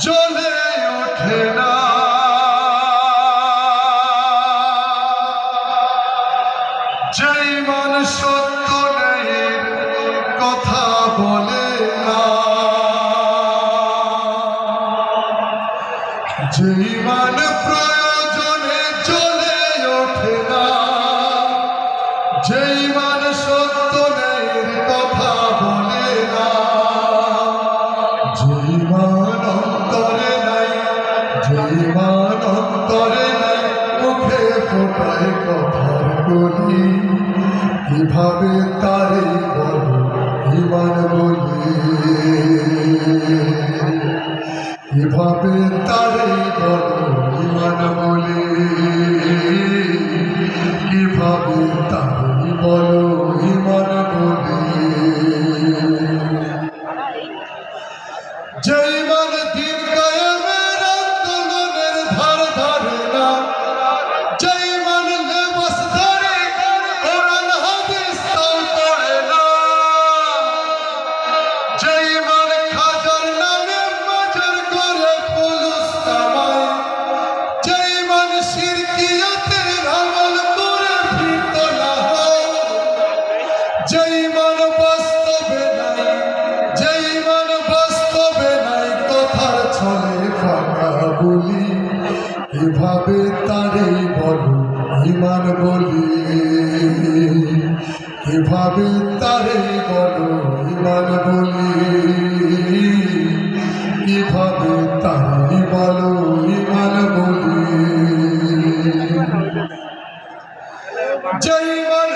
জ্বলে ওঠে না। যেই মান সত্য নেই, কথা বলে না। যেই মান প্রয়োজনে চলে ওঠে না। যেই মান সত্য নেই, কথা বলে না। যেই মান অন্তরে মুখে ফোটায় কথার কলি কীভাবে তারে বল ইমান বলি? কীভাবে তারে বল ইমান বলি? বলো মান ছলে ফাঁকা বলি, এভাবে তারে বলো, ইমান বলি। এভাবে তারে বলো, ইমান বলি। কীভাবে তারে বলো, ইমান বলি। যেই মান